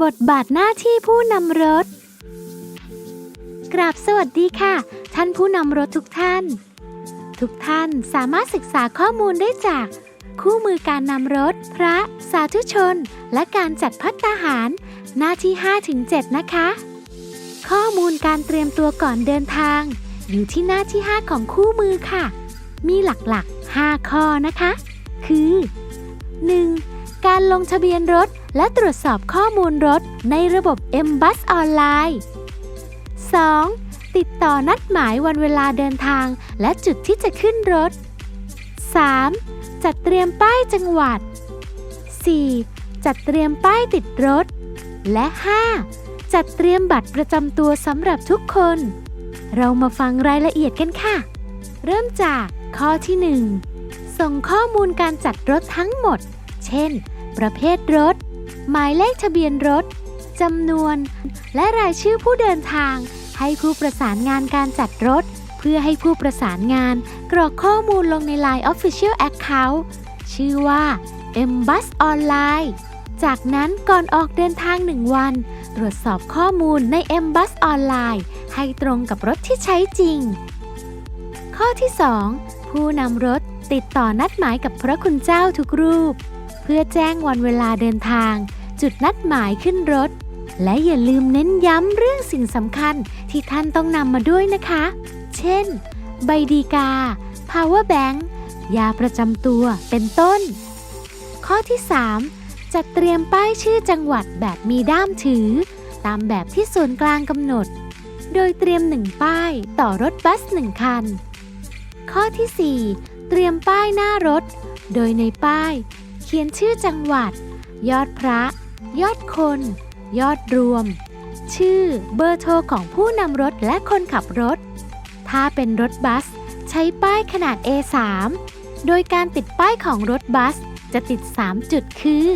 บทบาทหน้าที่ผู้นำรถ กราบสวัสดีค่ะ ท่านผู้นำรถทุกท่าน ทุกท่านสามารถศึกษาข้อมูลได้จาก คู่มือการนำรถ พระ สาธุชน และการจัดพัตตาหาร หน้าที่ 5-7 นะคะ ข้อมูลการเตรียมตัวก่อนเดินทาง อยู่ที่หน้าที่ 5 ของคู่มือค่ะ มีหลักๆ 5 ข้อนะคะ คือ 1. การลงทะเบียนรถ และตรวจสอบข้อมูลรถในระบบ m b u s ออนไลน์ 2. ติดต่อนัดหมายวันเวลาเดินทางและจุดที่จะขึ้นรถ 3. จัดเตรียมป้ายจังหวัด 4. จัดเตรียมป้ายติดรถ และ 5. จัดเตรียมบัตรประจำตัวสำหรับทุกคน เรามาฟังรายละเอียดกันค่ะ เริ่มจากข้อที่ 1 ส่งข้อมูลการจัดรถทั้งหมด เช่น ประเภทรถ หมายเลขทะเบียนรถจำนวน และรายชื่อผู้เดินทาง ให้ผู้ประสานงานการจัดรถ เพื่อให้ผู้ประสานงาน กรอกข้อมูลลงใน Line Official Account ชื่อว่า m b u s Online จากนั้นก่อนออกเดินทาง 1 วัน ตรวจสอบข้อมูลใน m b u s Online ให้ตรงกับรถที่ใช้จริง ข้อที่ 2 ผู้นำรถติดต่อนัดหมายกับพระคุณเจ้าทุกรูป เพื่อแจ้งวันเวลาเดินทาง จุดนัดหมายขึ้นรถ และอย่าลืมเน้นย้ำเรื่องสิ่งสำคัญที่ท่านต้องนำมาด้วยนะคะ เช่น ใบดีกา power bank ยาประจำตัวเป็นต้น ข้อที่ 3 จัดเตรียมป้ายชื่อจังหวัดแบบมีด้ามถือ ตามแบบที่ส่วนกลางกำหนด โดยเตรียมหนึ่งป้ายต่อรถบัสหนึ่งคัน ข้อที่ 4 เตรียมป้ายหน้ารถ โดยในป้าย เขียนชื่อจังหวัด ยอดพระ ยอดคน ยอดรวม ชื่อ เบอร์โทรของผู้นำรถและคนขับรถ ถ้าเป็นรถบัส ใช้ป้ายขนาด A3 โดยการติดป้ายของรถบัสจะติด 3 จุดคือ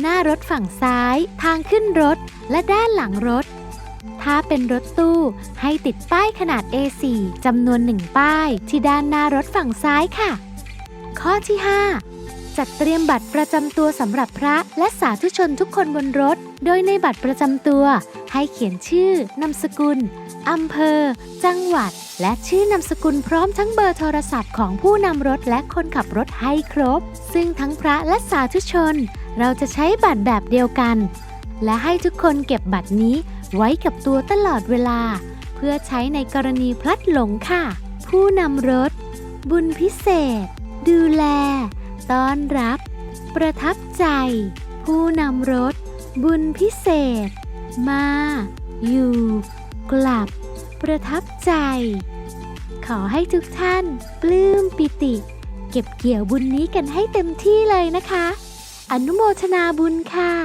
หน้ารถฝั่งซ้าย ทางขึ้นรถ และด้านหลังรถ ถ้าเป็นรถตู้ให้ติดป้ายขนาด A4 จำนวนหนึ่งป้ายที่ด้านหน้ารถฝั่งซ้ายค่ะ ข้อที่ 5 จัดเตรียมบัตรประจำตัวสำหรับพระและสาธุชนทุกคนบนรถ โดยในบัตรประจำตัว ให้เขียนชื่อนามสกุลอำเภอ จังหวัด และชื่อนามสกุลพร้อมทั้งเบอร์โทรศัพท์ของผู้นำรถและคนขับรถให้ครบ ซึ่งทั้งพระและสาธุชน เราจะใช้บัตรแบบเดียวกัน และให้ทุกคนเก็บบัตรนี้ไว้กับตัวตลอดเวลา เพื่อใช้ในกรณีพลัดหลงค่ะ ผู้นำรถ บุญพิเศษ ดูแล ต้อนรับ ประทับใจ ผู้นำรถ บุญพิเศษ มา อยู่ กลับ ประทับใจ ขอให้ทุกท่าน ปลื้มปิติ เก็บเกี่ยวบุญนี้กันให้เต็มที่เลยนะคะ อนุโมทนาบุญค่ะ